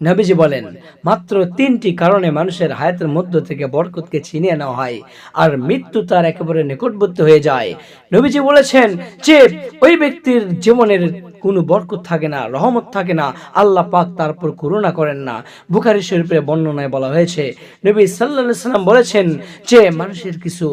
নবীজি বলেন, মাত্র তিনটি কারণে মানুষের হায়াতের মধ্য থেকে বরকতকে ছিনিয়ে নেওয়া হয় আর মৃত্যু তার একেবারে নিকটবর্তী হয়ে যায়। নবীজি বলেছেন যে, ওই ব্যক্তির জীবনের কোনো বরকত থাকে না, রহমত থাকে না, আল্লাহ পাক তার উপর করুণা করেন না। বুখারি শরীফের বর্ণনায় বলা হয়েছে, নবী সাল্লাল্লাহু সাল্লাম বলেছেন যে, মানুষের কিছু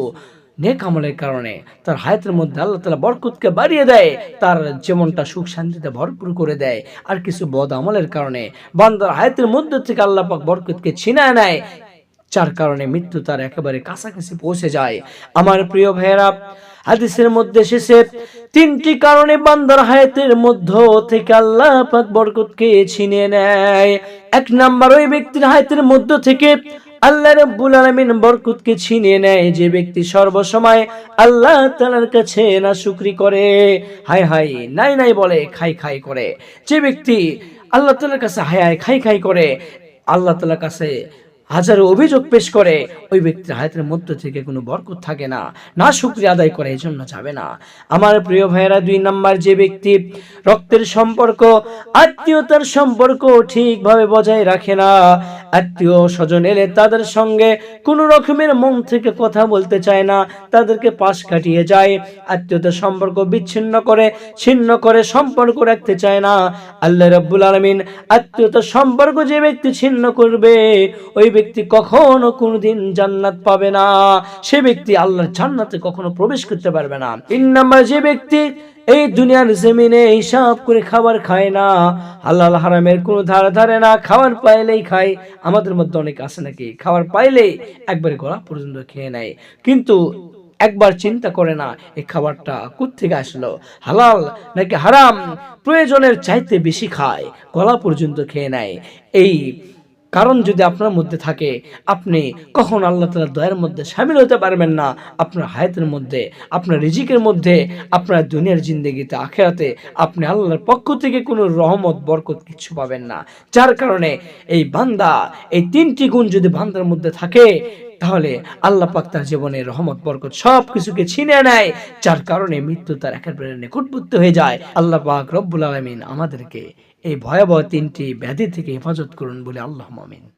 নেক আমলের কারণে তার হায়াতের মধ্যে আল্লাহ তালা বরকতকে বাড়িয়ে দেয়, তার জীবনটা সুখ শান্তিতে ভরপুর করে দেয়। আর কিছু বদ আমলের কারণে বান্দার হায়াতের মধ্যে থেকে আল্লাহ পাক বরকতকে ছিনায় নেয়, যার কারণে মৃত্যু তার একেবারে কাছাকাছি পৌঁছে যায়। আমার প্রিয় ভাইয়েরা, হাদিসের মধ্যে এসেছে, তিনটি কারণে বান্দার হায়াতের মধ্য থেকে আল্লাহ পাক বরকতকে ছিনিয়ে নেয়। এক নাম্বার, ওই ব্যক্তির হায়াতের মধ্য থেকে আল্লাহ রব্বুল আলমিন বরকুতকে ছিনিয়ে নেয় যে ব্যক্তি সর্বসময় আল্লাহ তালার কাছে না শুক্রি করে, হায় হাই নাই নাই বলে, খাই খাই করে। যে ব্যক্তি আল্লাহ তালার কাছে হায় হায়, খাই খাই করে, আল্লাহ তালার কাছে হাজারো অভিযোগ পেশ করে, ওই ব্যক্তির হায়াতের মধ্য থেকে কোনো বরকত থাকে না না শুক্রিয়া আদায় করে এই জন্য যাবে না। আমার প্রিয় ভাইয়েরা, দুই নাম্বার যে ব্যক্তি, রক্তের সম্পর্ক, আত্মীয়তার সম্পর্ক ঠিকভাবে বজায় রাখে না। আত্মীয় স্বজন এলে তাদের সঙ্গে কোনো রকমের মন থেকে কথা বলতে চায় না, তাদেরকে পাশ কাটিয়ে যায়। আত্মীয়তার সম্পর্ক বিচ্ছিন্ন করে, ছিন্ন করে সম্পর্ক রাখতে চায় না। আল্লাহ রাব্বুল আলামিন আত্মীয়তার সম্পর্ক যে ব্যক্তি ছিন্ন করবে, ওই ব্যক্তি কখনো কোনোদিন জান্নাত পাবে না। সে ব্যক্তি আল্লাহর জান্নাতে কখনো প্রবেশ করতে পারবে না। তিন নাম্বার যে ব্যক্তি এই দুনিয়ার জমিনে হিসাব করে খাবার খায় না, হালাল হারামের কোনো ধারে ধারে না, খাবার পাইলেই খায়। আমাদের মধ্যে অনেক আছে নাকি? খাবার পাইলেই একবারে গলা পর্যন্ত খেয়ে নেয়। কিন্তু একবার চিন্তা করে না, এই খাবারটা থেকে আসলো? হালাল নাকি হারাম? প্রয়োজনের চাইতে বেশি খায়, গলা পর্যন্ত খেয়ে নেয়। এই কারণ যদি আপনার মধ্যে থাকে, আপনি কখন আল্লাহ তালা দয়ের মধ্যে সামিল হতে পারবেন না, আপনার হায়াতের মধ্যে, আপনার রিজিকের মধ্যে, আপনার দুনিয়ার জিন্দগিতে, আখেরাতে আপনি আল্লাহর পক্ষ থেকে কোনো রহমত, বরকত কিছু পাবেন না। যার কারণে এই বান্দা, এই তিনটি গুণ যদি বান্দার মধ্যে থাকে তাহলে আল্লাহ পাক তার জীবনের রহমত, বরকত সব কিছুকে ছিনে নেয়, যার কারণে মৃত্যু তার একেবারে নিকটবর্তী হয়ে যায়। আল্লাহ পাক রব্বুল আলমিন আমাদেরকে এই ভয়াবহ তিনটি ব্যাধি থেকে হেফাজত করুন বলে আল্লাহ মামিন।